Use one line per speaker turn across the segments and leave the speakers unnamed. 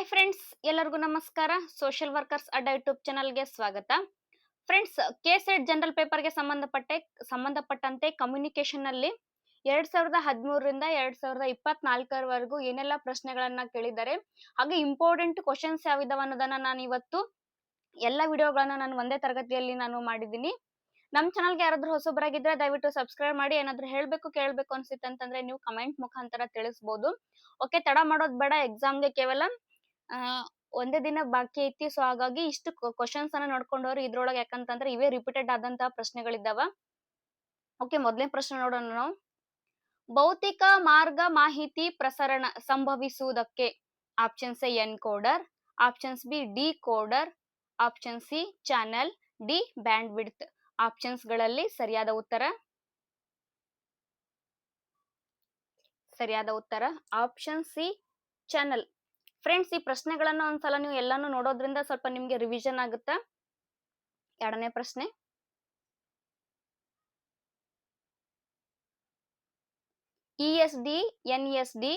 Hi friends ಎಲ್ಲರಿಗೂ ನಮಸ್ಕಾರ. Social workers ಅಡ್ಡ ಯೂಟ್ಯೂಬ್ ಚಾನಲ್ಗೆ ಸ್ವಾಗತ. ಫ್ರೆಂಡ್ಸ್ ಕೆ ಸೆಟ್ ಜನರಲ್ ಪೇಪರ್ಗೆ ಸಂಬಂಧಪಟ್ಟೆ, ಸಂಬಂಧಪಟ್ಟಂತೆ ಕಮ್ಯುನಿಕೇಶನ್ನಲ್ಲಿ ಎರಡ್ ಸಾವಿರದ ಹದಿಮೂರರಿಂದ ಎರಡ್ ಸಾವಿರದ ಇಪ್ಪತ್ನಾಲ್ಕರವರೆಗೂ ಏನೆಲ್ಲ ಪ್ರಶ್ನೆಗಳನ್ನ ಕೇಳಿದ್ದಾರೆ, ಹಾಗೆ ಇಂಪಾರ್ಟೆಂಟ್ ಕ್ವಶನ್ಸ್ ಯಾವಿದಾವ ಅನ್ನೋದನ್ನ ನಾನು ಇವತ್ತು ಎಲ್ಲ ವಿಡಿಯೋಗಳನ್ನ ನಾನು ಒಂದೇ ತರಗತಿಯಲ್ಲಿ ನಾನು ಮಾಡಿದ್ದೀನಿ. ನಮ್ಮ ಚಾನಲ್ಗೆ ಯಾರಾದ್ರೂ ಹೊಸಬರಾಗಿದ್ರೆ ದಯವಿಟ್ಟು ಸಬ್ಸ್ಕ್ರೈಬ್ ಮಾಡಿ, ಏನಾದ್ರು ಹೇಳ್ಬೇಕು, ಕೇಳಬೇಕು ಅನ್ಸಿತ್ತು ಅಂತಂದ್ರೆ ನೀವು ಕಮೆಂಟ್ ಮುಖಾಂತರ ತಿಳಿಸ್ಬೋದು. ಓಕೆ ತಡ ಮಾಡೋದ್ ಬೇಡ ಎಕ್ಸಾಮ್ಗೆ ಕೇವಲ ಆ, ಒಂದೇ ದಿನ ಬಾಕಿ ಐತಿ. ಸೊ ಹಾಗಾಗಿ ಇಷ್ಟು ಕ್ವಶನ್ಸ್ ಅನ್ನ ನೋಡ್ಕೊಂಡವ್ರು ಇದ್ರೊಳಗೆ ಯಾಕಂತಂದ್ರೆ ಇವೇ ರಿಪೀಟೆಡ್ ಆದಂತಹ ಪ್ರಶ್ನೆಗಳಿದ್ದಾವ. ಓಕೆ ಮೊದಲನೇ ಪ್ರಶ್ನೆ ನೋಡೋಣ ನಾವು. ಭೌತಿಕ ಮಾರ್ಗ ಮಾಹಿತಿ ಪ್ರಸರಣ ಸಂಭವಿಸುವುದಕ್ಕೆ options A encoder options B decoder option C channel D bandwidth ಆಪ್ಷನ್ಸ್ಗಳಲ್ಲಿ ಸರಿಯಾದ ಉತ್ತರ? ಸರಿಯಾದ ಉತ್ತರ. ಆಪ್ಷನ್ ಸಿ ಚಾನಲ್ ಫ್ರೆಂಡ್ಸ್ ಈ ಪ್ರಶ್ನೆಗಳನ್ನ ಒಂದ್ಸಲ ನೀವು ಎಲ್ಲಾನು ನೋಡೋದ್ರಿಂದ ಸ್ವಲ್ಪ ನಿಮ್ಗೆ ರಿವಿಷನ್ ಆಗುತ್ತೆ? ಎರಡನೇ ಪ್ರಶ್ನೆ. E S D N S D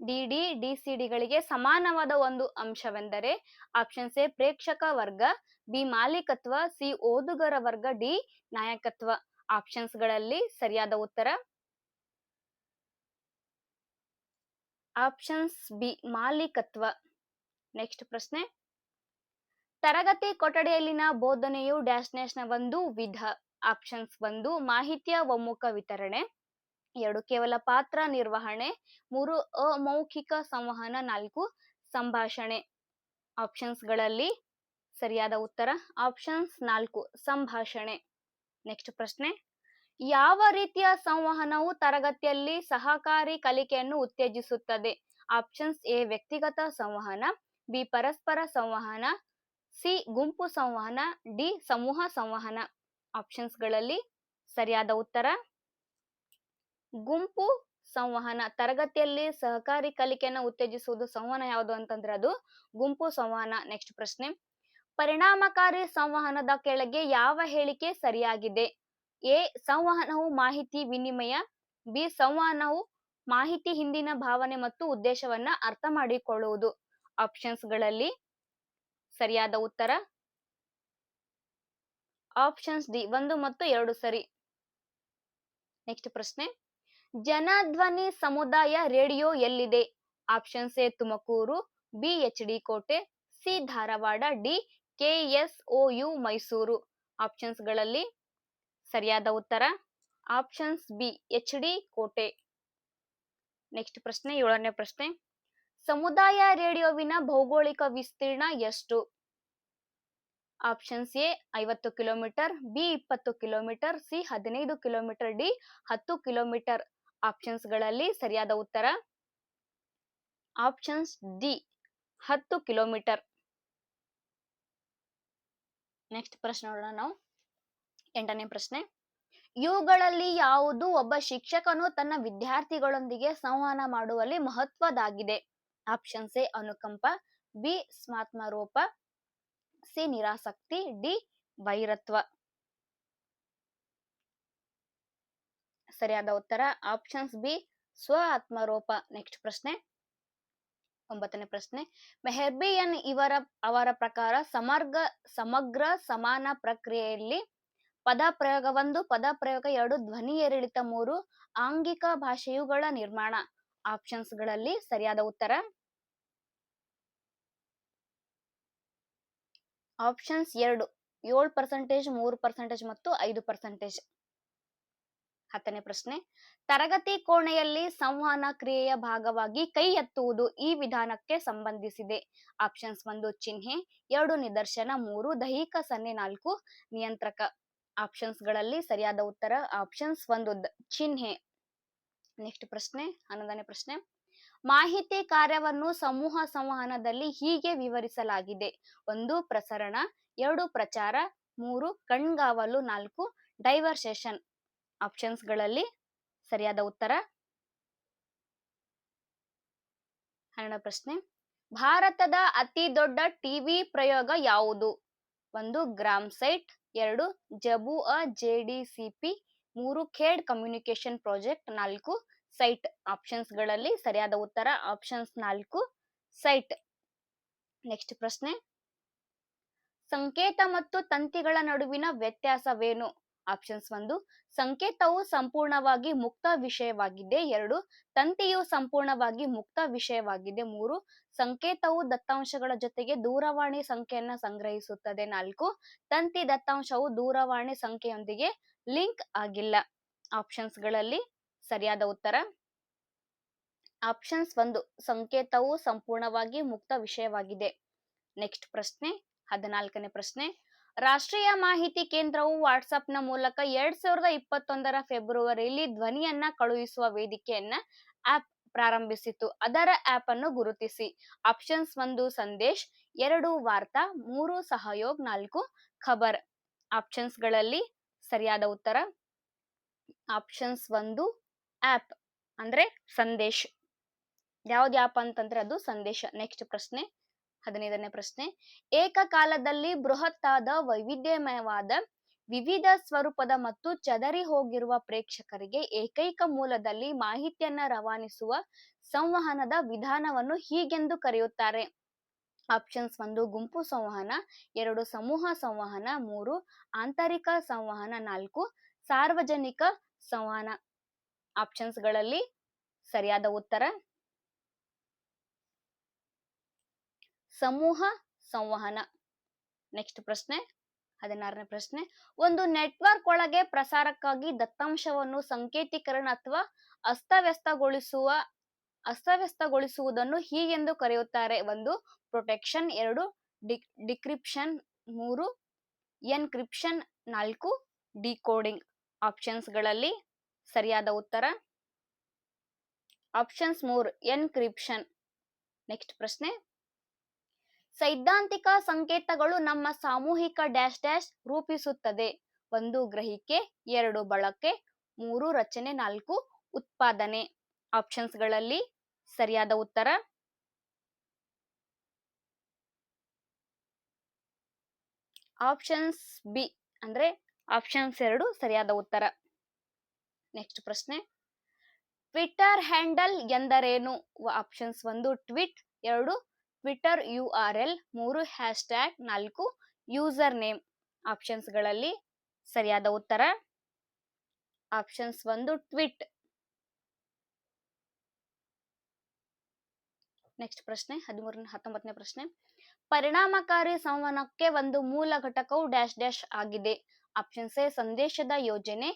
DD ಡಿಸಿಡಿಗಳಿಗೆ ಸಮಾನವಾದ ಒಂದು ಅಂಶವೆಂದರೆ ಆಪ್ಷನ್ಸ್ ಎ ಪ್ರೇಕ್ಷಕ ವರ್ಗ, ಬಿ ಮಾಲೀಕತ್ವ, ಸಿ ಓದುಗರ ವರ್ಗ, ಡಿ ನಾಯಕತ್ವ. ಆಪ್ಷನ್ಸ್ಗಳಲ್ಲಿ ಸರಿಯಾದ ಉತ್ತರ. ಆಪ್ಷನ್ಸ್ ಬಿ, ಮಾಲೀಕತ್ವ. ನೆಕ್ಸ್ಟ್ ಪ್ರಶ್ನೆ. ತರಗತಿ ಕೊಠಡಿಯಲ್ಲಿನ ಬೋಧನೆಯು ಡ್ಯಾಶ್ ಡ್ಯಾಶ್ನ ಒಂದು ವಿಧ. ಆಪ್ಷನ್ಸ್ ಒಂದು, ಮಾಹಿತಿಯ ಒಮ್ಮುಖ ವಿತರಣೆ. ಎರಡು, ಕೇವಲ ಪಾತ್ರ ನಿರ್ವಹಣೆ. ಮೂರು, ಅಮೌಖಿಕ ಸಂವಹನ. ನಾಲ್ಕು, ಸಂಭಾಷಣೆ. ಆಪ್ಷನ್ಸ್ಗಳಲ್ಲಿ ಸರಿಯಾದ ಉತ್ತರ. ಆಪ್ಷನ್ಸ್ ನಾಲ್ಕು, ಸಂಭಾಷಣೆ. ನೆಕ್ಸ್ಟ್ ಪ್ರಶ್ನೆ. ಯಾವ ರೀತಿಯ ಸಂವಹನವು ತರಗತಿಯಲ್ಲಿ ಸಹಕಾರಿ ಕಲಿಕೆಯನ್ನು ಉತ್ತೇಜಿಸುತ್ತದೆ? ಆಪ್ಷನ್ಸ್ ಎ, ವ್ಯಕ್ತಿಗತ ಸಂವಹನ, ಬಿ, ಪರಸ್ಪರ ಸಂವಹನ, ಸಿ, ಗುಂಪು ಸಂವಹನ, ಡಿ, ಸಮೂಹ ಸಂವಹನ. ಆಪ್ಷನ್ಸ್ಗಳಲ್ಲಿ ಸರಿಯಾದ ಉತ್ತರ? ಗುಂಪು ಸಂವಹನ, ತರಗತಿಯಲ್ಲಿ ಸಹಕಾರಿ ಕಲಿಕೆಯನ್ನು ಉತ್ತೇಜಿಸುವುದು ಸಂವಹನ ಯಾವುದು ಅಂತಂದ್ರೆ ಅದು ಗುಂಪು ಸಂವಹನ. ನೆಕ್ಸ್ಟ್ ಪ್ರಶ್ನೆ. ಪರಿಣಾಮಕಾರಿ ಸಂವಹನದ ಕೆಳಗೆ ಯಾವ ಹೇಳಿಕೆ ಸರಿಯಾಗಿದೆ? ಎ ಸಂವಹನವು ಮಾಹಿತಿ ವಿನಿಮಯ, ಬಿ ಸಂವಹನವು ಮಾಹಿತಿ ಹಿಂದಿನ ಭಾವನೆ ಮತ್ತು ಉದ್ದೇಶವನ್ನ ಅರ್ಥ ಮಾಡಿಕೊಳ್ಳುವುದು. ಆಪ್ಷನ್ಸ್ಗಳಲ್ಲಿ ಸರಿಯಾದ ಉತ್ತರ? ಆಪ್ಷನ್ಸ್ ಡಿ, ಒಂದು ಮತ್ತು ಎರಡು ಸರಿ. ನೆಕ್ಸ್ಟ್ ಪ್ರಶ್ನೆ. ಜನಧ್ವನಿ ಸಮುದಾಯ ರೇಡಿಯೋ ಎಲ್ಲಿದೆ? Options A, Tumakuru, B, H D Kote, C, Dharwad, D you, Mysuru. ಆಪ್ಷನ್ಸ್ಗಳಲ್ಲಿ ಸರಿಯಾದ ಉತ್ತರ? Options B, H D Kote. Next ಪ್ರಶ್ನೆ, ಏಳನೇ ಪ್ರಶ್ನೆ. ಸಮುದಾಯ ರೇಡಿಯೋವಿನ ಭೌಗೋಳಿಕ ವಿಸ್ತೀರ್ಣ ಎಷ್ಟು? ಆಪ್ಷನ್ಸ್ ಎ, ಐವತ್ತು ಕಿಲೋಮೀಟರ್, ಬಿ, ಇಪ್ಪತ್ತು ಕಿಲೋಮೀಟರ್, ಸಿ, ಹದಿನೈದು ಕಿಲೋಮೀಟರ್, ಡಿ, ಹತ್ತು ಕಿಲೋಮೀಟರ್. ಆಪ್ಷನ್ಸ್ಗಳಲ್ಲಿ ಸರಿಯಾದ ಉತ್ತರ? ಆಪ್ಷನ್ಸ್ ಡಿ, ಹತ್ತು ಕಿಲೋಮೀಟರ್. ನೆಕ್ಸ್ಟ್ ಪ್ರಶ್ನೆ ನೋಡೋಣ ನಾವು. ಎಂಟನೇ ಪ್ರಶ್ನೆ. ಇವುಗಳಲ್ಲಿ ಯಾವುದು ಒಬ್ಬ ಶಿಕ್ಷಕನು ತನ್ನ ವಿದ್ಯಾರ್ಥಿಗಳೊಂದಿಗೆ ಸಂವಹನ ಮಾಡುವಲ್ಲಿ ಮಹತ್ವದಾಗಿದೆ? ಆಪ್ಷನ್ಸ್ ಎ, ಅನುಕಂಪ, ಬಿ, ಸ್ಮಾತ್ಮಾರೋಪ, ಸಿ, ನಿರಾಸಕ್ತಿ, ಡಿ, ವೈರತ್ವ. ಸರಿಯಾದ ಉತ್ತರ ಆಪ್ಷನ್ಸ್ ಬಿ, ಸ್ವ ಆತ್ಮರೋಪ. ನೆಕ್ಸ್ಟ್ ಪ್ರಶ್ನೆ. ಒಂಬತ್ತನೇ ಪ್ರಶ್ನೆ. ಮೆಹರ್ಬಿಯನ್ ಇವರ, ಅವರ ಪ್ರಕಾರ ಸಮರ್ಗ, ಸಮಗ್ರ ಸಮಾನ ಪ್ರಕ್ರಿಯೆಯಲ್ಲಿ ಪದ ಪ್ರಯೋಗ ಒಂದು ಪದ ಪ್ರಯೋಗ ಎರಡು, ಧ್ವನಿ ಏರಿಳಿತ ಮೂರು, ಆಂಗಿಕ ಭಾಷೆಯುಗಳ ನಿರ್ಮಾಣ. ಆಪ್ಷನ್ಸ್ಗಳಲ್ಲಿ ಸರಿಯಾದ ಉತ್ತರ. ಆಪ್ಷನ್ಸ್ ಎರಡು, ಏಳು ಪರ್ಸೆಂಟೇಜ್, ಮೂರು ಪರ್ಸೆಂಟೇಜ್ ಮತ್ತು ಐದು ಪರ್ಸೆಂಟೇಜ್. ಹತ್ತನೇ ಪ್ರಶ್ನೆ, ತರಗತಿ ಕೋಣೆಯಲ್ಲಿ ಸಂವಹನ ಕ್ರಿಯೆಯ ಭಾಗವಾಗಿ ಕೈ ಎತ್ತುವುದು ಈ ವಿಧಾನಕ್ಕೆ ಸಂಬಂಧಿಸಿದೆ. ಆಪ್ಷನ್ಸ್ ಒಂದು, ಚಿಹ್ನೆ, ಎರಡು, ನಿದರ್ಶನ, ಮೂರು, ದೈಹಿಕ ಸನ್ನೆ, ನಾಲ್ಕು, ನಿಯಂತ್ರಕ. ಆಪ್ಷನ್ಸ್ಗಳಲ್ಲಿ ಸರಿಯಾದ ಉತ್ತರ ಆಪ್ಷನ್ಸ್ ಒಂದು ಚಿಹ್ನೆ. ನೆಕ್ಸ್ಟ್ ಪ್ರಶ್ನೆ, ಹನ್ನೊಂದನೇ ಪ್ರಶ್ನೆ. ಮಾಹಿತಿ ಕಾರ್ಯವನ್ನು ಸಮೂಹ ಸಂವಹನದಲ್ಲಿ ಹೀಗೆ ವಿವರಿಸಲಾಗಿದೆ. ಒಂದು, ಪ್ರಸರಣ. ಎರಡು, ಪ್ರಚಾರ. ಮೂರು, ಕಣ್ಗಾವಲು. ನಾಲ್ಕು, ಡೈವರ್ಸೇಷನ್. ಆಪ್ಷನ್ಸ್ಗಳಲ್ಲಿ ಸರಿಯಾದ ಉತ್ತರ? ಹನ್ನೆರಡನೇ ಪ್ರಶ್ನೆ. ಭಾರತದ ಅತಿ ದೊಡ್ಡ ಟಿವಿ ಪ್ರಯೋಗ ಯಾವುದು? ಒಂದು, ಗ್ರಾಮ್ ಸೈಟ್. ಎರಡು, ಜಬು ಅ ಜೆಡಿಸಿಪಿ ಮೂರು ಖೇಡ್ ಕಮ್ಯುನಿಕೇಶನ್ ಪ್ರಾಜೆಕ್ಟ್, ನಾಲ್ಕು ಸೈಟ್ ಆಪ್ಷನ್ಸ್ಗಳಲ್ಲಿ ಸರಿಯಾದ ಉತ್ತರ, ಆಪ್ಷನ್ಸ್ ನಾಲ್ಕು ಸೈಟ್. ನೆಕ್ಸ್ಟ್ ಪ್ರಶ್ನೆ. ಸಂಕೇತ ಮತ್ತು ತಂತಿಗಳ ನಡುವಿನ ವ್ಯತ್ಯಾಸವೇನು? ಆಪ್ಷನ್ಸ್ ಒಂದು, ಸಂಕೇತವು ಸಂಪೂರ್ಣವಾಗಿ ಮುಕ್ತ ವಿಷಯವಾಗಿದೆ. ಎರಡು, ತಂತಿಯು ಸಂಪೂರ್ಣವಾಗಿ ಮುಕ್ತ ವಿಷಯವಾಗಿದೆ. ಮೂರು, ಸಂಕೇತವು ದತ್ತಾಂಶಗಳ ಜೊತೆಗೆ ದೂರವಾಣಿ ಸಂಖ್ಯೆಯನ್ನ ಸಂಗ್ರಹಿಸುತ್ತದೆ. ನಾಲ್ಕು, ತಂತಿ ದತ್ತಾಂಶವು ದೂರವಾಣಿ ಸಂಖ್ಯೆಯೊಂದಿಗೆ ಲಿಂಕ್ ಆಗಿಲ್ಲ. ಆಪ್ಷನ್ಸ್ಗಳಲ್ಲಿ ಸರಿಯಾದ ಉತ್ತರ? ಆಪ್ಷನ್ಸ್ ಒಂದು, ಸಂಕೇತವು ಸಂಪೂರ್ಣವಾಗಿ ಮುಕ್ತ ವಿಷಯವಾಗಿದೆ. ನೆಕ್ಸ್ಟ್ ಪ್ರಶ್ನೆ, ಹದಿನಾಲ್ಕನೇ ಪ್ರಶ್ನೆ. ರಾಷ್ಟ್ರೀಯ ಮಾಹಿತಿ ಕೇಂದ್ರವು ವಾಟ್ಸ್ಆಪ್ನ ಮೂಲಕ ಎರಡ್ ಸಾವಿರದ ಇಪ್ಪತ್ತೊಂದರ ಫೆಬ್ರವರಿಯಲ್ಲಿ ಧ್ವನಿಯನ್ನ ಕಳುಹಿಸುವ ವೇದಿಕೆಯನ್ನ ಆಪ್ ಪ್ರಾರಂಭಿಸಿತು ಅದರ ಆಪ್ ಅನ್ನು ಗುರುತಿಸಿ. ಆಪ್ಷನ್ಸ್ ಒಂದು, ಸಂದೇಶ್, ಎರಡು, ವಾರ್ತಾ, ಮೂರು, ಸಹಯೋಗ್, ನಾಲ್ಕು, ಖಬರ್. ಆಪ್ಷನ್ಸ್ಗಳಲ್ಲಿ ಸರಿಯಾದ ಉತ್ತರ? ಆಪ್ಷನ್ಸ್ ಒಂದು, ಆಪ್, ಅಂದ್ರೆ ಸಂದೇಶ್. ಯಾವ್ದು ಆಪ್ ಅಂತಂದ್ರೆ ಅದು ಸಂದೇಶ. ನೆಕ್ಸ್ಟ್ ಪ್ರಶ್ನೆ. ಹದಿನೈದನೇ ಪ್ರಶ್ನೆ. ಏಕಕಾಲದಲ್ಲಿ ಬೃಹತ್ತಾದ ವೈವಿಧ್ಯಮಯವಾದ ವಿವಿಧ ಸ್ವರೂಪದ ಮತ್ತು ಚದರಿ ಹೋಗಿರುವ ಪ್ರೇಕ್ಷಕರಿಗೆ ಏಕೈಕ ಮೂಲದಲ್ಲಿ ಮಾಹಿತಿಯನ್ನ ರವಾನಿಸುವ ಸಂವಹನದ ವಿಧಾನವನ್ನು ಹೀಗೆಂದು ಕರೆಯುತ್ತಾರೆ. ಆಪ್ಷನ್ಸ್ ಒಂದು, ಗುಂಪು ಸಂವಹನ, ಎರಡು, ಸಮೂಹ ಸಂವಹನ, ಮೂರು, ಆಂತರಿಕ ಸಂವಹನ, ನಾಲ್ಕು, ಸಾರ್ವಜನಿಕ ಸಂವಹನ. ಆಪ್ಷನ್ಸ್ಗಳಲ್ಲಿ ಸರಿಯಾದ ಉತ್ತರ. ಸಮೂಹ ಸಂವಹನ. ನೆಕ್ಸ್ಟ್ ಪ್ರಶ್ನೆ, ಹದಿನಾರನೇ ಪ್ರಶ್ನೆ. ಒಂದು ನೆಟ್ವರ್ಕ್ ಒಳಗೆ ಪ್ರಸಾರಕ್ಕಾಗಿ ದತ್ತಾಂಶವನ್ನು ಸಂಕೇತೀಕರಣ ಅಥವಾ ಅಸ್ತವ್ಯಸ್ತಗೊಳಿಸುವ, ಅಸ್ತವ್ಯಸ್ತಗೊಳಿಸುವುದನ್ನು ಹೀಗೆಂದು ಕರೆಯುತ್ತಾರೆ. ಒಂದು ಪ್ರೊಟೆಕ್ಷನ್ ಎರಡು ಡಿಕ್ರಿಪ್ಷನ್ ಮೂರು ಎನ್ಕ್ರಿಪ್ಷನ್ ನಾಲ್ಕು ಡಿಕೋಡಿಂಗ್ ಆಪ್ಷನ್ಸ್ಗಳಲ್ಲಿ ಸರಿಯಾದ ಉತ್ತರ? ಆಪ್ಷನ್ಸ್ ಮೂರು ಎನ್ಕ್ರಿಪ್ಷನ್ ನೆಕ್ಸ್ಟ್ ಪ್ರಶ್ನೆ. ಸೈದ್ಧಾಂತಿಕ ಸಂಕೇತಗಳು ನಮ್ಮ ಸಾಮೂಹಿಕ ಡ್ಯಾಶ್ ಡ್ಯಾಶ್ ರೂಪಿಸುತ್ತದೆ. ಒಂದು ಗ್ರಹಿಕೆ, ಎರಡು ಬಳಕೆ, ಮೂರು ರಚನೆ, ನಾಲ್ಕು ಉತ್ಪಾದನೆ. ಆಪ್ಷನ್ಸ್ಗಳಲ್ಲಿ ಸರಿಯಾದ ಉತ್ತರ? ಆಪ್ಷನ್ಸ್ ಬಿ ಅಂದ್ರೆ ಆಪ್ಷನ್ಸ್ ಎರಡು ಸರಿಯಾದ ಉತ್ತರ. ನೆಕ್ಸ್ಟ್ ಪ್ರಶ್ನೆ. ಟ್ವಿಟರ್ ಹ್ಯಾಂಡಲ್ ಎಂದರೇನು? ಆಪ್ಷನ್ಸ್ ಒಂದು, ಟ್ವಿಟ್. ಎರಡು ಟ್ವಿಟರ್ ಯು ಆರ್ ಎಲ್ ಮೂರು ಹ್ಯಾಶ್ ಟ್ಯಾಗ್ ನಾಲ್ಕು ಯೂಸರ್ ನೇಮ್ ಆಪ್ಷನ್ಸ್ಗಳಲ್ಲಿ ಸರಿಯಾದ ಉತ್ತರ ಆಪ್ಷನ್ಸ್ ಒಂದು ಟ್ವಿಟ್. ನೆಕ್ಸ್ಟ್ ಪ್ರಶ್ನೆ ಹದಿಮೂರ ಹತ್ತೊಂಬತ್ತನೇ ಪ್ರಶ್ನೆ. ಪರಿಣಾಮಕಾರಿ ಸಂವಹನಕ್ಕೆ ಒಂದು ಮೂಲ ಘಟಕವು ಡ್ಯಾಶ್ ಡ್ಯಾಶ್ ಆಗಿದೆ. ಆಪ್ಷನ್ಸ್ ಎ, ಸಂದೇಶದ ಯೋಜನೆ.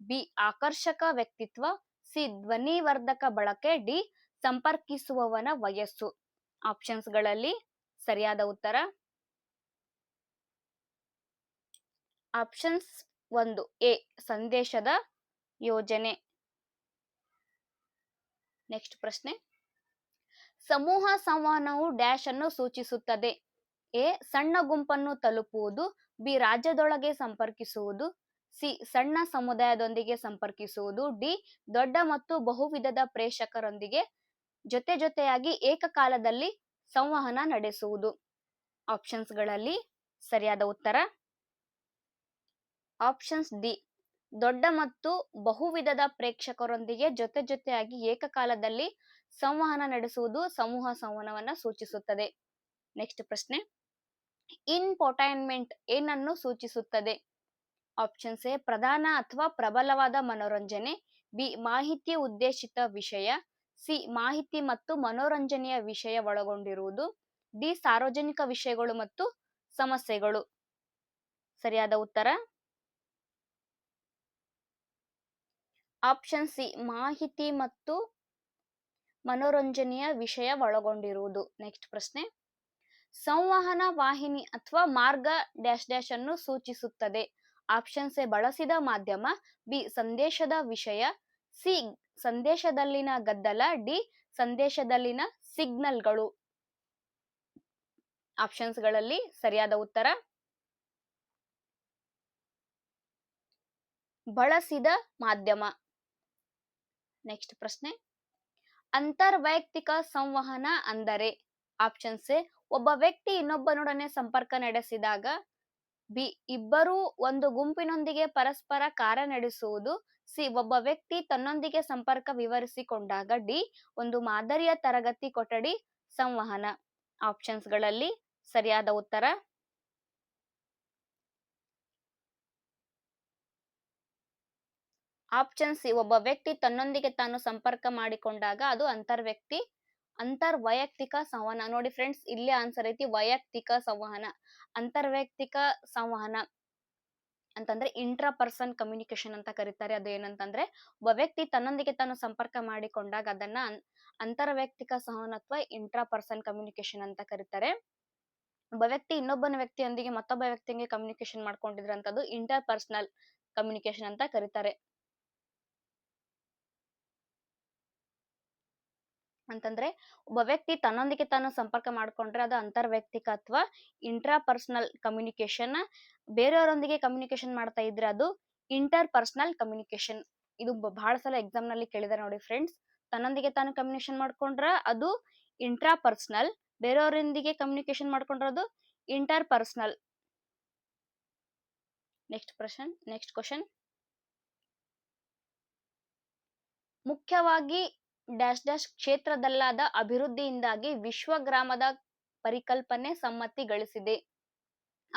ಬಿ, ಆಕರ್ಷಕ ವ್ಯಕ್ತಿತ್ವ. ಸಿ, ಧ್ವನಿವರ್ಧಕ ಬಳಕೆ. ಡಿ, ಸಂಪರ್ಕಿಸುವವನ ವಯಸ್ಸು. ಆಪ್ಷನ್ಸ್ಗಳಲ್ಲಿ ಸರಿಯಾದ ಉತ್ತರ? ಆಪ್ಷನ್ಸ್ ಒಂದು, ಎ, ಸಂದೇಶದ ಯೋಜನೆ. ನೆಕ್ಸ್ಟ್ ಪ್ರಶ್ನೆ. ಸಮೂಹ ಸಂವಹನವು ಡ್ಯಾಶ್ ಅನ್ನು ಸೂಚಿಸುತ್ತದೆ. ಎ, ಸಣ್ಣ ಗುಂಪನ್ನು ತಲುಪುವುದು, ಬಿ, ರಾಜ್ಯದೊಳಗೆ ಸಂಪರ್ಕಿಸುವುದು, ಸಿ, ಸಣ್ಣ ಸಮುದಾಯದೊಂದಿಗೆ ಸಂಪರ್ಕಿಸುವುದು, ಡಿ, ದೊಡ್ಡ ಮತ್ತು ಬಹುವಿಧದ ಪ್ರೇಕ್ಷಕರೊಂದಿಗೆ ಜೊತೆ ಜೊತೆಯಾಗಿ ಏಕಕಾಲದಲ್ಲಿ ಸಂವಹನ ನಡೆಸುವುದು. ಆಪ್ಷನ್ಸ್ಗಳಲ್ಲಿ ಸರಿಯಾದ ಉತ್ತರ? Options D. ದೊಡ್ಡ ಮತ್ತು ಬಹುವಿಧದ ಪ್ರೇಕ್ಷಕರೊಂದಿಗೆ ಜೊತೆ ಜೊತೆಯಾಗಿ ಏಕಕಾಲದಲ್ಲಿ ಸಂವಹನ ನಡೆಸುವುದು ಸಮೂಹ ಸಂವಹನವನ್ನು ಸೂಚಿಸುತ್ತದೆ. ನೆಕ್ಸ್ಟ್ ಪ್ರಶ್ನೆ. ಇನ್ಫೋಟೈನ್ಮೆಂಟ್ ಏನನ್ನು ಸೂಚಿಸುತ್ತದೆ? ಆಪ್ಷನ್ಸ್ ಎ, ಪ್ರಧಾನ ಅಥವಾ ಪ್ರಬಲವಾದ ಮನೋರಂಜನೆ. ಬಿ, ಮಾಹಿತಿ ಉದ್ದೇಶಿತ ವಿಷಯ. ಸಿ ಮಾಹಿತಿ ಮತ್ತು ಮನೋರಂಜನೆಯ ವಿಷಯ ಒಳಗೊಂಡಿರುವುದು, ಡಿ ಸಾರ್ವಜನಿಕ ವಿಷಯಗಳು ಮತ್ತು ಸಮಸ್ಯೆಗಳು. ಸರಿಯಾದ ಉತ್ತರ? ಆಪ್ಷನ್ ಸಿ, ಮಾಹಿತಿ ಮತ್ತು ಮನೋರಂಜನೆಯ ವಿಷಯ ಒಳಗೊಂಡಿರುವುದು. ನೆಕ್ಸ್ಟ್ ಪ್ರಶ್ನೆ. ಸಂವಹನ ವಾಹಿನಿ ಅಥವಾ ಮಾರ್ಗ ಡ್ಯಾಶ್ ಡ್ಯಾಶ್ ಅನ್ನು ಸೂಚಿಸುತ್ತದೆ. ಆಪ್ಷನ್ಸ್ ಎ ಬಳಸಿದ ಮಾಧ್ಯಮ, ಬಿ, ಸಂದೇಶದ ವಿಷಯ ಸಿ ಸಂದೇಶದಲ್ಲಿನ ಗದ್ದಲ, ಡಿ ಸಂದೇಶದಲ್ಲಿನ ಸಿಗ್ನಲ್ಗಳು. ಆಪ್ಷನ್ಸ್ಗಳಲ್ಲಿ ಸರಿಯಾದ ಉತ್ತರ. ಬಳಸಿದ ಮಾಧ್ಯಮ. ನೆಕ್ಸ್ಟ್ ಪ್ರಶ್ನೆ. ಅಂತರ್ವೈಯಕ್ತಿಕ ಸಂವಹನ ಅಂದರೆ ಆಪ್ಷನ್ಸ್ ಒಬ್ಬ ವ್ಯಕ್ತಿ ಇನ್ನೊಬ್ಬನೊಡನೆ ಸಂಪರ್ಕ ನಡೆಸಿದಾಗ, ಬಿ ಇಬ್ಬರೂ ಒಂದು ಗುಂಪಿನೊಂದಿಗೆ ಪರಸ್ಪರ ಕಾರ್ಯ ನಡೆಸುವುದು ಸಿ, ಒಬ್ಬ ವ್ಯಕ್ತಿ ತನ್ನೊಂದಿಗೆ ಸಂಪರ್ಕ ವಿವರಿಸಿಕೊಂಡಾಗ ಡಿ, ಒಂದು ಮಾದರಿಯ ತರಗತಿ ಕೊಠಡಿ ಸಂವಹನ. ಆಪ್ಷನ್ಸ್ಗಳಲ್ಲಿ ಸರಿಯಾದ ಉತ್ತರ. ಆಪ್ಷನ್ ಸಿ, ಒಬ್ಬ ವ್ಯಕ್ತಿ ತನ್ನೊಂದಿಗೆ ತಾನು ಸಂಪರ್ಕ ಮಾಡಿಕೊಂಡಾಗ ಅದು ಅಂತರ್ವ್ಯಕ್ತಿ ಅಂತರ್ ವೈಯಕ್ತಿಕ ಸಂವಹನ. ನೋಡಿ ಫ್ರೆಂಡ್ಸ್, ಇಲ್ಲೇ ಆನ್ಸರ್ ಐತಿ ವೈಯಕ್ತಿಕ ಸಂವಹನ. ಅಂತರ್ವೈಯಕ್ತಿಕ ಸಂವಹನ. ಅಂತಂದ್ರೆ ಇಂಟ್ರಾ ಪರ್ಸನ್ ಕಮ್ಯುನಿಕೇಶನ್ ಅಂತ ಕರೀತಾರೆ. ಅದು ಏನಂತಂದ್ರೆ ಒಬ್ಬ ವ್ಯಕ್ತಿ ತನ್ನೊಂದಿಗೆ ತಾನು ಸಂಪರ್ಕ ಮಾಡಿಕೊಂಡಾಗ ಅದನ್ನ ಅಂತರ ವ್ಯಕ್ತಿಕ ಸಹನತ್ವ ಇಂಟ್ರಾ ಪರ್ಸನ್ ಕಮ್ಯುನಿಕೇಶನ್ ಅಂತ ಕರೀತಾರೆ. ಒಬ್ಬ ವ್ಯಕ್ತಿ ಇನ್ನೊಬ್ಬನ ವ್ಯಕ್ತಿಯೊಂದಿಗೆ ಮತ್ತೊಬ್ಬ ವ್ಯಕ್ತಿಗೆ ಕಮ್ಯುನಿಕೇಶನ್ ಮಾಡ್ಕೊಂಡಿದ್ರಂತದ್ದು ಇಂಟರ್ ಪರ್ಸನಲ್ ಕಮ್ಯುನಿಕೇಶನ್ ಅಂತ ಕರೀತಾರೆ. ಅಂತಂದ್ರೆ ಒಬ್ಬ ವ್ಯಕ್ತಿ ತನ್ನೊಂದಿಗೆ ತಾನು ಸಂಪರ್ಕ ಮಾಡ್ಕೊಂಡ್ರೆ ಅದು ಅಂತರ್ವ್ಯಕ್ತಿಕ ಅಥವಾ ಇಂಟ್ರಾ ಪರ್ಸನಲ್ ಕಮ್ಯುನಿಕೇಶನ್ ಬೇರೆಯವರೊಂದಿಗೆ ಕಮ್ಯುನಿಕೇಶನ್ ಮಾಡ್ತಾ ಇದ್ರೆ ಅದು ಇಂಟರ್ ಪರ್ಸನಲ್ ಕಮ್ಯುನಿಕೇಶನ್ ಇದು ಬಹಳ ಸಲ ಎಕ್ಸಾಮ್ನಲ್ಲಿ ಕೇಳಿದಾರೆ ನೋಡಿ ಫ್ರೆಂಡ್ಸ್ ತನ್ನೊಂದಿಗೆ ತಾನು ಕಮ್ಯುನಿಕೇಶನ್ ಮಾಡ್ಕೊಂಡ್ರ ಅದು ಇಂಟ್ರಾ ಪರ್ಸನಲ್ ಬೇರೆಯವರೊಂದಿಗೆ ಕಮ್ಯುನಿಕೇಶನ್ ಮಾಡ್ಕೊಂಡ್ರದು ಇಂಟರ್ ಪರ್ಸನಲ್ ನೆಕ್ಸ್ಟ್ ಪ್ರಶ್ನ್ ನೆಕ್ಸ್ಟ್ ಕ್ವಶನ್ ಮುಖ್ಯವಾಗಿ ಡ್ಯಾಶ್ ಡ್ಯಾಶ್ ಕ್ಷೇತ್ರದಲ್ಲಾದ ಅಭಿವೃದ್ಧಿಯಿಂದಾಗಿ ವಿಶ್ವಗ್ರಾಮದ ಪರಿಕಲ್ಪನೆ ಸಮ್ಮತಿ ಗಳಿಸಿದೆ.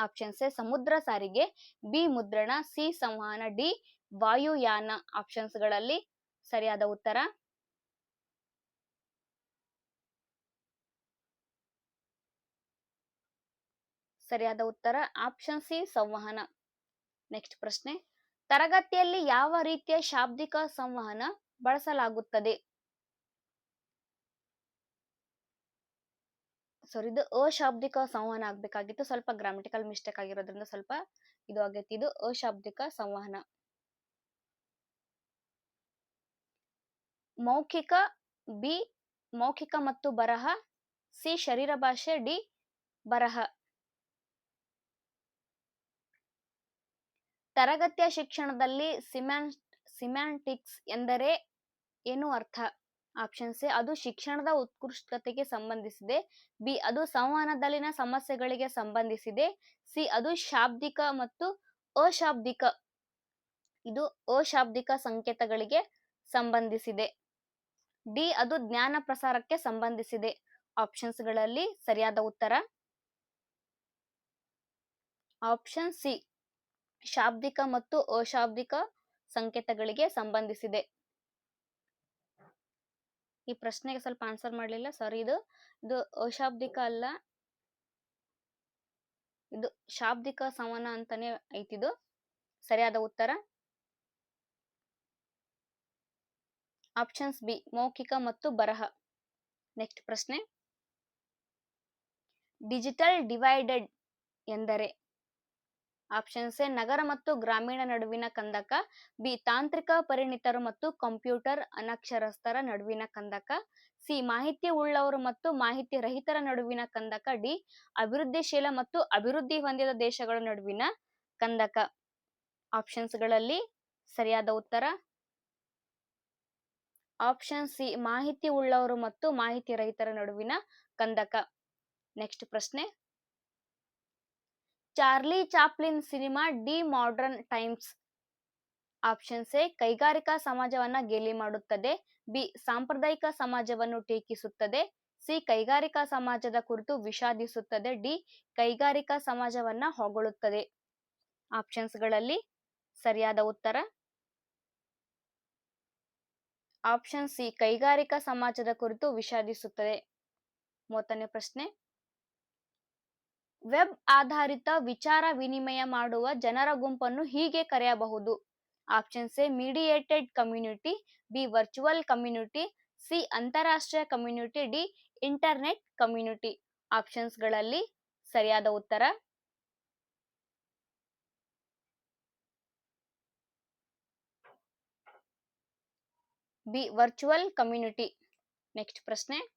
ಆಪ್ಷನ್ಸ್ ಎ ಸಮುದ್ರ ಸಾರಿಗೆ, ಬಿ, ಮುದ್ರಣ, ಸಿ, ಸಂವಹನ, ಡಿ, ವಾಯುಯಾನ. ಆಪ್ಷನ್ಸ್ಗಳಲ್ಲಿ ಸರಿಯಾದ ಉತ್ತರ? ಸರಿಯಾದ ಉತ್ತರ? ಆಪ್ಷನ್ ಸಿ, ಸಂವಹನ. ನೆಕ್ಸ್ಟ್ ಪ್ರಶ್ನೆ. ತರಗತಿಯಲ್ಲಿ ಯಾವ ರೀತಿಯ ಶಾಬ್ದಿಕ ಸಂವಹನ ಬಳಸಲಾಗುತ್ತದೆ? ಸಾರಿ ಇದು ಅಶಾಬ್ದಿಕ ಸಂವಹನ ಆಗ್ಬೇಕಾಗಿತ್ತು. ಸ್ವಲ್ಪ ಗ್ರಾಮಟಿಕಲ್ ಮಿಸ್ಟೇಕ್ ಆಗಿರೋದ್ರಿಂದ ಸ್ವಲ್ಪ ಇದು ಆಗೈತಿ. ಇದು ಅಶಾಬ್ದಿಕ ಸಂವಹನ. ಮೌಖಿಕ ಬಿ, ಮೌಖಿಕ ಮತ್ತು ಬರಹ, ಸಿ, ಶರೀರ ಭಾಷೆ, ಡಿ, ಬರಹ. ತರಗತಿಯ ಶಿಕ್ಷಣದಲ್ಲಿ ಸಿಮ್ಯಾನ್ ಸಿಮ್ಯಾಂಟಿಕ್ಸ್ ಎಂದರೆ ಏನು ಅರ್ಥ? ಆಪ್ಷನ್ ಸಿ ಅದು ಶಿಕ್ಷಣದ ಉತ್ಕೃಷ್ಟತೆಗೆ ಸಂಬಂಧಿಸಿದೆ. ಬಿ, ಅದು ಸಂವಹನದಲ್ಲಿನ ಸಮಸ್ಯೆಗಳಿಗೆ ಸಂಬಂಧಿಸಿದೆ. ಸಿ, ಅದು ಶಾಬ್ದಿಕ ಮತ್ತು ಅಶಾಬ್ದಿಕ, ಇದು ಅಶಾಬ್ದಿಕ ಸಂಕೇತಗಳಿಗೆ ಸಂಬಂಧಿಸಿದೆ. ಡಿ, ಅದು ಜ್ಞಾನ ಪ್ರಸಾರಕ್ಕೆ ಸಂಬಂಧಿಸಿದೆ. ಆಪ್ಷನ್ಸ್ಗಳಲ್ಲಿ ಸರಿಯಾದ ಉತ್ತರ? ಆಪ್ಷನ್ ಸಿ, ಶಾಬ್ದಿಕ ಮತ್ತು ಅಶಾಬ್ದಿಕ ಸಂಕೇತಗಳಿಗೆ ಸಂಬಂಧಿಸಿದೆ. ಈ ಪ್ರಶ್ನೆಗೆ ಸ್ವಲ್ಪ ಆನ್ಸರ್ ಮಾಡಲಿಲ್ಲ. ಸಾರಿ, ಇದು ಇದು ಅಶಾಬ್ದಿಕ ಅಲ್ಲ. ಇದು ಶಾಬ್ದಿಕ ಸಮಾನ ಅಂತಾನೆ ಐತಿದು ಸರಿಯಾದ ಉತ್ತರ? ಆಪ್ಷನ್ಸ್ ಬಿ ಮೌಖಿಕ ಮತ್ತು ಬರಹ. ನೆಕ್ಸ್ಟ್ ಪ್ರಶ್ನೆ. ಡಿಜಿಟಲ್ ಡಿವೈಡೆಡ್ ಎಂದರೆ ಆಪ್ಷನ್ಸ್ ಎ ನಗರ ಮತ್ತು ಗ್ರಾಮೀಣ ನಡುವಿನ ಕಂದಕ, ಬಿ ತಾಂತ್ರಿಕ ಪರಿಣಿತರು ಮತ್ತು ಕಂಪ್ಯೂಟರ್ ಅನಕ್ಷರಸ್ಥರ ನಡುವಿನ ಕಂದಕ, ಸಿ ಮಾಹಿತಿ ಉಳ್ಳವರು ಮತ್ತು ಮಾಹಿತಿ ರಹಿತರ ನಡುವಿನ ಕಂದಕ, ಡಿ ಅಭಿವೃದ್ಧಿಶೀಲ ಮತ್ತು ಅಭಿವೃದ್ಧಿ ಹೊಂದಿದ ದೇಶಗಳ ನಡುವಿನ ಕಂದಕ. ಆಪ್ಷನ್ಸ್ಗಳಲ್ಲಿ ಸರಿಯಾದ ಉತ್ತರ? ಆಪ್ಷನ್ ಸಿ ಮಾಹಿತಿ ಉಳ್ಳವರು ಮತ್ತು ಮಾಹಿತಿ ರಹಿತರ ನಡುವಿನ ಕಂದಕ. ನೆಕ್ಸ್ಟ್ ಪ್ರಶ್ನೆ. Charlie Chaplin cinema the modern times. Options A, ಕೈಗಾರಿಕಾ ಸಮಾಜವನ್ನ ಗೇಲಿ ಮಾಡುತ್ತದೆ. ಬಿ, ಸಾಂಪ್ರದಾಯಿಕ ಸಮಾಜವನ್ನು ಟೀಕಿಸುತ್ತದೆ. ಸಿ, ಕೈಗಾರಿಕಾ ಸಮಾಜದ ಕುರಿತು ವಿಷಾದಿಸುತ್ತದೆ. ಡಿ, ಕೈಗಾರಿಕಾ ಸಮಾಜವನ್ನ ಹೊಗಳುತ್ತದೆ. ಆಪ್ಷನ್ಸ್ಗಳಲ್ಲಿ ಸರಿಯಾದ ಉತ್ತರ. ಆಪ್ಷನ್ ಸಿ, ಕೈಗಾರಿಕಾ ಸಮಾಜದ ಕುರಿತು ವಿಷಾದಿಸುತ್ತದೆ. ಮೂವತ್ತನೇ ಪ್ರಶ್ನೆ. ವೆಬ್ ಆಧಾರಿತ ವಿಚಾರ ವಿನಿಮಯ ಮಾಡುವ ಜನರ ಗುಂಪನ್ನು ಹೀಗೆ ಕರೆಯಬಹುದು. Options A mediated community, B, virtual community, C, ಅಂತಾರಾಷ್ಟ್ರೀಯ ಕಮ್ಯುನಿಟಿ, ಡಿ, ಇಂಟರ್ನೆಟ್ ಕಮ್ಯುನಿಟಿ. ಆಪ್ಷನ್ಸ್ಗಳಲ್ಲಿ ಸರಿಯಾದ ಉತ್ತರ? B, virtual community. ನೆಕ್ಸ್ಟ್ ಪ್ರಶ್ನೆ.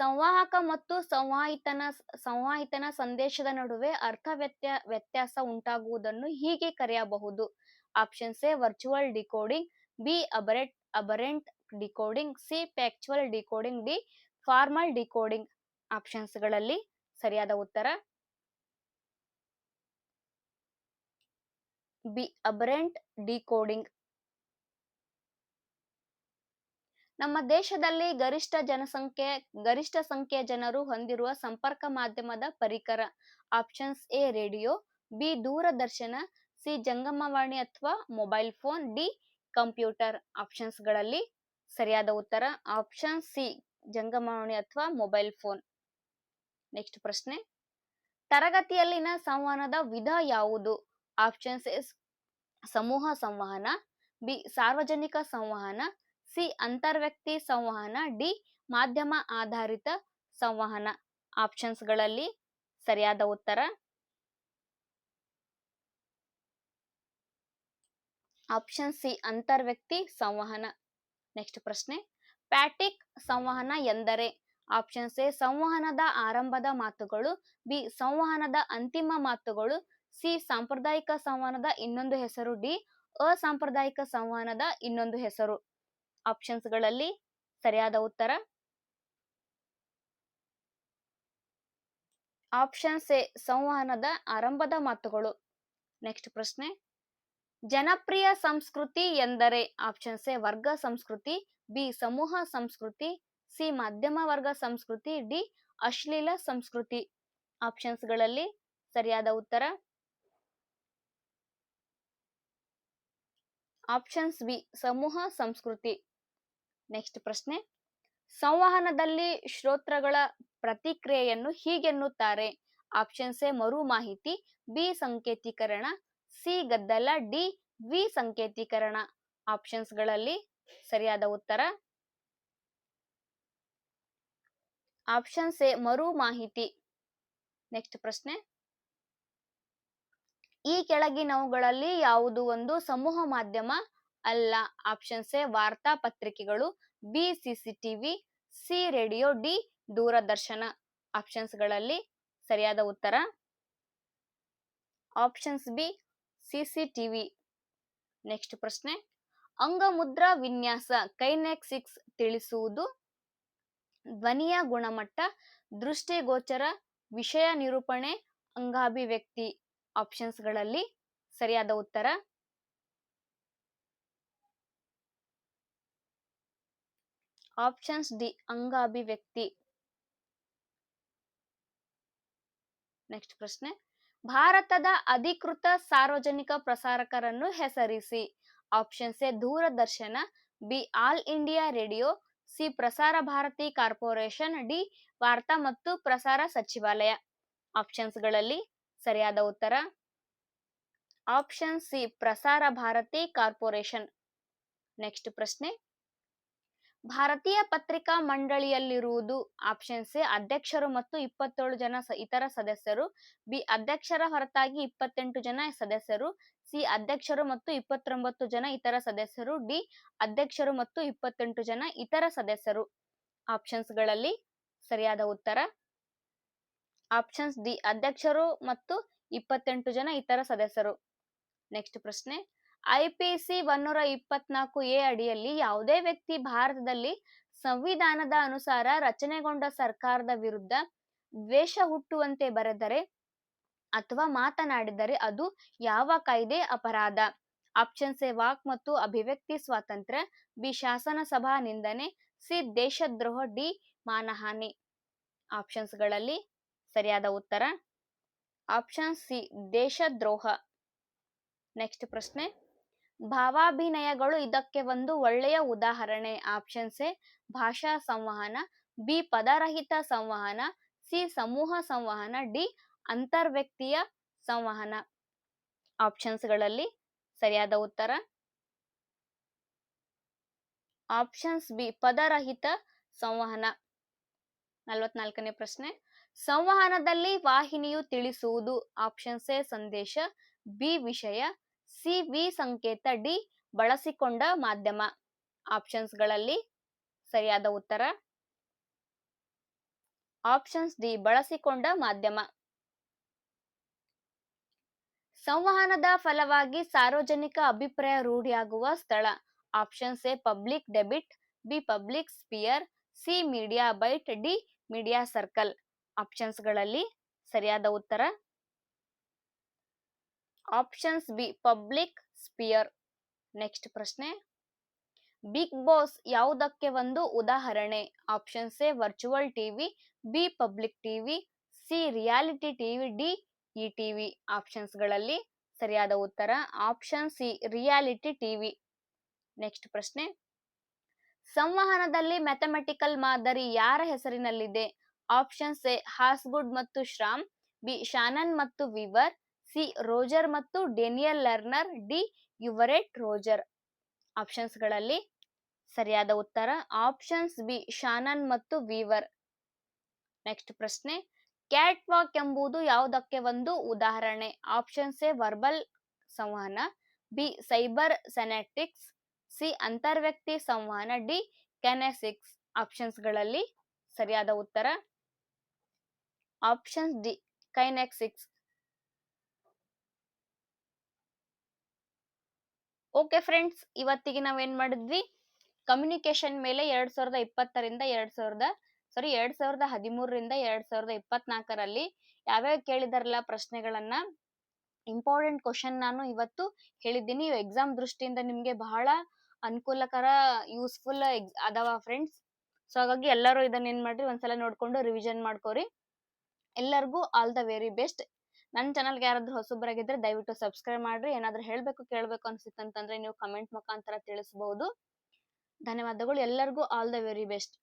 ಸಂವಾಹಕ ಮತ್ತು ಸಂವಾಹಿತನ ಸಂವಾಹಿತನ ಸಂದೇಶದ ನಡುವೆ ಅರ್ಥ ವ್ಯತ್ಯ, ವ್ಯತ್ಯಾಸ ಉಂಟಾಗುವುದನ್ನು ಹೀಗೆ ಕರೆಯಬಹುದು. Options A virtual decoding B aberrant aberrant decoding C factual decoding D formal decoding ಆಪ್ಷನ್ಸ್ಗಳಲ್ಲಿ ಸರಿಯಾದ ಉತ್ತರ. ಬಿ ಅಬರೆಂಟ್ ಡಿಕೋಡಿಂಗ್ ನಮ್ಮ ದೇಶದಲ್ಲಿ ಗರಿಷ್ಠ ಜನಸಂಖ್ಯೆ, ಗರಿಷ್ಠ ಸಂಖ್ಯೆಯ ಜನರು ಹೊಂದಿರುವ ಸಂಪರ್ಕ ಮಾಧ್ಯಮದ ಪರಿಕರ ಆಪ್ಷನ್ಸ್ ಎ, ರೇಡಿಯೋ, ಬಿ, ದೂರದರ್ಶನ, ಸಿ, ಜಂಗಮವಾಣಿ ಅಥವಾ ಮೊಬೈಲ್ ಫೋನ್, ಡಿ, ಕಂಪ್ಯೂಟರ್ ಆಪ್ಷನ್ಸ್ಗಳಲ್ಲಿ ಸರಿಯಾದ ಉತ್ತರ ಆಪ್ಷನ್ ಸಿ, ಜಂಗಮವಾಣಿ ಅಥವಾ ಮೊಬೈಲ್ ಫೋನ್. ನೆಕ್ಸ್ಟ್ ಪ್ರಶ್ನೆ. ತರಗತಿಯಲ್ಲಿನ ಸಂವಹನದ ವಿಧ ಯಾವುದು? ಆಪ್ಷನ್ಸ್ ಎಸ್, ಸಮೂಹ ಸಂವಹನ, ಬಿ, ಸಾರ್ವಜನಿಕ ಸಂವಹನ ಸಿ ಅಂತರ್ವ್ಯಕ್ತಿ ಸಂವಹನ, ಡಿ ಮಾಧ್ಯಮ ಆಧಾರಿತ ಸಂವಹನ. ಆಪ್ಷನ್ಸ್ಗಳಲ್ಲಿ ಸರಿಯಾದ ಉತ್ತರ. ಆಪ್ಷನ್ ಸಿ ಅಂತರ್ವ್ಯಕ್ತಿ ಸಂವಹನ. ನೆಕ್ಸ್ಟ್ ಪ್ರಶ್ನೆ. ಪ್ಯಾಟಿಕ್ ಸಂವಹನ ಎಂದರೆ? ಆಪ್ಷನ್ಸ್ ಎ, ಸಂವಹನದ ಆರಂಭದ ಮಾತುಗಳು. ಬಿ, ಸಂವಹನದ ಅಂತಿಮ ಮಾತುಗಳು. ಸಿ, ಸಾಂಪ್ರದಾಯಿಕ ಸಂವಹನದ ಇನ್ನೊಂದು ಹೆಸರು. ಡಿ, ಅಸಾಂಪ್ರದಾಯಿಕ ಸಂವಹನದ ಇನ್ನೊಂದು ಹೆಸರು. ಆಪ್ಷನ್ಸ್ಗಳಲ್ಲಿ ಸರಿಯಾದ ಉತ್ತರ? ಆಪ್ಷನ್ಸ್ ಎ ಸಂವಹನದ ಆರಂಭದ ಮಾತುಗಳು. ನೆಕ್ಸ್ಟ್ ಪ್ರಶ್ನೆ. ಜನಪ್ರಿಯ ಸಂಸ್ಕೃತಿ ಎಂದರೆ ಆಪ್ಷನ್ಸ್ ಎ ವರ್ಗ ಸಂಸ್ಕೃತಿ, ಬಿ ಸಮೂಹ ಸಂಸ್ಕೃತಿ, ಸಿ ಮಧ್ಯಮ ವರ್ಗ ಸಂಸ್ಕೃತಿ, ಡಿ ಅಶ್ಲೀಲ ಸಂಸ್ಕೃತಿ. ಆಪ್ಷನ್ಸ್ಗಳಲ್ಲಿ ಸರಿಯಾದ ಉತ್ತರ? ಆಪ್ಷನ್ಸ್ ಬಿ ಸಮೂಹ ಸಂಸ್ಕೃತಿ. ನೆಕ್ಸ್ಟ್ ಪ್ರಶ್ನೆ. ಸಂವಹನದಲ್ಲಿ ಶ್ರೋತ್ರಗಳ ಪ್ರತಿಕ್ರಿಯೆಯನ್ನು ಹೀಗೆನ್ನುತ್ತಾರೆ ಆಪ್ಷನ್ಸ್ ಎ, ಮರು ಮಾಹಿತಿ. ಬಿ ಸಂಕೇತೀಕರಣ. ಸಿ ಗದ್ದಲ. ಡಿ ವಿ ಸಂಕೇತೀಕರಣ. ಆಪ್ಷನ್ಸ್ಗಳಲ್ಲಿ ಸರಿಯಾದ ಉತ್ತರ. ಆಪ್ಷನ್ಸ್ ಎ, ಮರು ಮಾಹಿತಿ. ನೆಕ್ಸ್ಟ್ ಪ್ರಶ್ನೆ. ಈ ಕೆಳಗಿನವುಗಳಲ್ಲಿ ಯಾವುದು ಒಂದು ಸಮೂಹ ಮಾಧ್ಯಮ? ಅಲ್ಲ, ಆಪ್ಷನ್ಸ್ ಎ, ವಾರ್ತಾ ಪತ್ರಿಕೆಗಳು, B, CCTV, C, radio, D, ದೂರದರ್ಶನ. ಆಪ್ಷನ್ಸ್ಗಳಲ್ಲಿ ಸರಿಯಾದ ಉತ್ತರ? Options B, CCTV. ನೆಕ್ಸ್ಟ್ ಪ್ರಶ್ನೆ. ಅಂಗಮುದ್ರಾ ವಿನ್ಯಾಸ ಕೈನೆಕ್ಸಿಕ್ಸ್ ತಿಳಿಸುವುದು? ಧ್ವನಿಯ ಗುಣಮಟ್ಟ, ದೃಷ್ಟಿಗೋಚರ, ವಿಷಯ ನಿರೂಪಣೆ, ಅಂಗಾಭಿವ್ಯಕ್ತಿ. ಆಪ್ಷನ್ಸ್ಗಳಲ್ಲಿ ಸರಿಯಾದ ಉತ್ತರ? ಆಪ್ಷನ್ಸ್ ಡಿ ಅಂಗಾಭಿವ್ಯಕ್ತಿ ನೆಕ್ಸ್ಟ್ ಪ್ರಶ್ನೆ. ಭಾರತದ ಅಧಿಕೃತ ಸಾರ್ವಜನಿಕ ಪ್ರಸಾರಕರನ್ನು ಹೆಸರಿಸಿ. Options A Doordarshan, B all India radio, C Prasar Bharati corporation, D ವಾರ್ತಾ ಮತ್ತು ಪ್ರಸಾರ ಸಚಿವಾಲಯ. ಆಪ್ಷನ್ಸ್ಗಳಲ್ಲಿ ಸರಿಯಾದ ಉತ್ತರ. Option C Prasar Bharati corporation. Next ಪ್ರಶ್ನೆ. ಭಾರತೀಯ ಪತ್ರಿಕಾ ಮಂಡಳಿಯಲ್ಲಿರುವುದು ಆಪ್ಷನ್ ಸಿ. ಅಧ್ಯಕ್ಷರು ಮತ್ತು ಇಪ್ಪತ್ತೇಳು ಜನ ಇತರ ಸದಸ್ಯರು. ಬಿ, ಅಧ್ಯಕ್ಷರ ಹೊರತಾಗಿ ಇಪ್ಪತ್ತೆಂಟು ಜನ ಸದಸ್ಯರು. ಸಿ, ಅಧ್ಯಕ್ಷರು ಮತ್ತು ಇಪ್ಪತ್ತೊಂಬತ್ತು ಜನ ಇತರ ಸದಸ್ಯರು. ಡಿ, ಅಧ್ಯಕ್ಷರು ಮತ್ತು ಇಪ್ಪತ್ತೆಂಟು ಜನ ಇತರ ಸದಸ್ಯರು. ಆಪ್ಷನ್ಸ್ಗಳಲ್ಲಿ ಸರಿಯಾದ ಉತ್ತರ. ಆಪ್ಷನ್ಸ್ ಡಿ, ಅಧ್ಯಕ್ಷರು ಮತ್ತು ಇಪ್ಪತ್ತೆಂಟು ಜನ ಇತರ ಸದಸ್ಯರು. ನೆಕ್ಸ್ಟ್ ಪ್ರಶ್ನೆ. ಐಪಿಸಿ ಒನ್ನೂರ ಇಪ್ಪತ್ನಾಲ್ಕು ಎ ಅಡಿಯಲ್ಲಿ ಯಾವುದೇ ವ್ಯಕ್ತಿ ಭಾರತದಲ್ಲಿ ಸಂವಿಧಾನದ ಅನುಸಾರ ರಚನೆಗೊಂಡ ಸರ್ಕಾರದ ವಿರುದ್ಧ ದ್ವೇಷ ಹುಟ್ಟುವಂತೆ ಬರೆದರೆ ಅಥವಾ ಮಾತನಾಡಿದರೆ ಅದು ಯಾವ ಕಾಯ್ದೆ ಅಪರಾಧ? ಆಪ್ಷನ್ಸ್ ಎ ವಾಕ್ ಮತ್ತು ಅಭಿವ್ಯಕ್ತಿ ಸ್ವಾತಂತ್ರ್ಯ, ಬಿ ಶಾಸನ ಸಭಾ ನಿಂದನೆ, ಸಿ, ದೇಶದ್ರೋಹ, ಡಿ, ಮಾನಹಾನಿ. ಆಪ್ಷನ್ಸ್ಗಳಲ್ಲಿ ಸರಿಯಾದ ಉತ್ತರ? Option C, ದೇಶದ್ರೋಹ. ನೆಕ್ಸ್ಟ್ ಪ್ರಶ್ನೆ. ಭಾವಾಭಿನಯಗಳು ಇದಕ್ಕೆ ಒಂದು ಒಳ್ಳೆಯ ಉದಾಹರಣೆ. ಆಪ್ಷನ್ಸ್ ಎ ಭಾಷಾ ಸಂವಹನ. ಬಿ, ಪದರಹಿತ ಸಂವಹನ. ಸಿ, ಸಮೂಹ ಸಂವಹನ. ಡಿ, ಅಂತರ್ವ್ಯಕ್ತಿಯ ಸಂವಹನ. ಆಪ್ಷನ್ಸ್ಗಳಲ್ಲಿ ಸರಿಯಾದ ಉತ್ತರ? ಆಪ್ಷನ್ಸ್ ಬಿ, ಪದರಹಿತ ಸಂವಹನ. ನಲವತ್ನಾಲ್ಕನೇ ಪ್ರಶ್ನೆ. ಸಂವಹನದಲ್ಲಿ ವಾಹಿನಿಯು ತಿಳಿಸುವುದು. ಆಪ್ಷನ್ಸ್ ಎ ಸಂದೇಶ. ಬಿ, ವಿಷಯ. ಸಿ ವಿ ಸಂಕೇತ ಡಿ ಬಳಸಿಕೊಂಡ ಮಾಧ್ಯಮ. ಆಪ್ಷನ್ಸ್ಗಳಲ್ಲಿ ಸರಿಯಾದ ಉತ್ತರ. ಆಪ್ಷನ್ಸ್ ಡಿ ಬಳಸಿಕೊಂಡ ಮಾಧ್ಯಮ. ಸಂವಹನದ ಫಲವಾಗಿ ಸಾರ್ವಜನಿಕ ಅಭಿಪ್ರಾಯ ರೂಢಿಯಾಗುವ ಸ್ಥಳ. Options A public debate B public sphere C media byte D media circle ಆಪ್ಷನ್ಸ್ಗಳಲ್ಲಿ ಸರಿಯಾದ ಉತ್ತರ. Options B public sphere next ಪ್ರಶ್ನೆ. ಬಿಗ್ ಬಾಸ್ ಯಾವುದಕ್ಕೆ ಒಂದು ಉದಾಹರಣೆ? Options A virtual TV B public TV C reality TV D E TV ಆಪ್ಷನ್ಸ್ಗಳಲ್ಲಿ ಸರಿಯಾದ ಉತ್ತರ. Option C reality TV next ಪ್ರಶ್ನೆ. ಸಂವಹನದಲ್ಲಿ ಮ್ಯಾಥಮೆಟಿಕಲ್ ಮಾದರಿ ಯಾರ ಹೆಸರಿನಲ್ಲಿದೆ? ಆಪ್ಷನ್ಸ್ ಎ ಹಾಸ್ಗುಡ್ ಮತ್ತು ಶ್ರಾಮ್ ಬಿ ಶಾನನ್ ಮತ್ತು ವಿವರ್ ಸಿ ರೋಜರ್ ಮತ್ತು Daniel Lerner, D Everett Roger. ಆಪ್ಷನ್ಸ್ಗಳಲ್ಲಿ ಸರಿಯಾದ ಉತ್ತರ, ಆಪ್ಷನ್ಸ್ ಬಿ ಶಾನನ್ ಮತ್ತು ವೀವರ್. ನೆಕ್ಸ್ಟ್ ಪ್ರಶ್ನೆ, ಕ್ಯಾಟ್ ವಾಕ್ ಎಂಬುದು ಯಾವುದಕ್ಕೆ ಒಂದು ಉದಾಹರಣೆ? ಆಪ್ಷನ್ಸ್ ಎ, ವರ್ಬಲ್ ಸಂವಹನ, ಬಿ ಸೈಬರ್ ಸೆನೆಟಿಕ್ಸ್ ಸಿ ಅಂತರ್ವ್ಯಕ್ತಿ ಸಂವಹನ, ಡಿ ಕೆನೆಸಿಕ್ಸ್. ಆಪ್ಷನ್ಸ್ಗಳಲ್ಲಿ ಸರಿಯಾದ ಉತ್ತರ, options D kinesics okay friends ಇವತ್ತಿಗೆ ನಾವೇನ್ ಮಾಡಿದ್ವಿ? ಕಮ್ಯುನಿಕೇಶನ್ ಮೇಲೆ ಎರಡ್ ಸಾವಿರದ ಇಪ್ಪತ್ತರಿಂದ ಎರಡ್ ಸಾವಿರದ ಸಾರಿ ಎರಡ್ ಸಾವಿರದ ಹದಿಮೂರರಿಂದ ಎರಡ್ ಸಾವಿರದ ಇಪ್ಪತ್ನಾಲ್ಕರಲ್ಲಿ ಯಾವ್ಯಾವ ಕೇಳಿದಾರಲ್ಲ ಪ್ರಶ್ನೆಗಳನ್ನ? ಇಂಪಾರ್ಟೆಂಟ್ ಕ್ವಶನ್ ನಾನು ಇವತ್ತು ಹೇಳಿದ್ದೀನಿ. ಎಕ್ಸಾಮ್ ದೃಷ್ಟಿಯಿಂದ ನಿಮ್ಗೆ ಬಹಳ ಅನುಕೂಲಕರ ಯೂಸ್ಫುಲ್ ಅದಾವ ಫ್ರೆಂಡ್ಸ್ ಸೊ ಹಾಗಾಗಿ ಎಲ್ಲರೂ ಇದನ್ನ ಏನ್ ಮಾಡ್ರಿ? ಒಂದ್ಸಲ ನೋಡ್ಕೊಂಡು ರಿವಿಷನ್ ಮಾಡ್ಕೋರಿ. ಎಲ್ಲರಿಗೂ ಆಲ್ ದ ವೆರಿ ಬೆಸ್ಟ್ ನನ್ನ ಚಾನಲ್ಗೆ ಯಾರಾದ್ರೂ ಹೊಸಬರಾಗಿದ್ರೆ ದಯವಿಟ್ಟು ಸಬ್ಸ್ಕ್ರೈಬ್ ಮಾಡ್ರಿ. ಏನಾದ್ರೂ ಹೇಳ್ಬೇಕು, ಕೇಳಬೇಕು ಅನ್ಸಿತ್ತಂತಂದ್ರೆ ನೀವು ಕಮೆಂಟ್ ಮುಖಾಂತರ ತಿಳಿಸಬಹುದು ಧನ್ಯವಾದಗಳು. ಎಲ್ಲರಿಗೂ ಆಲ್ ದ ವೆರಿ ಬೆಸ್ಟ್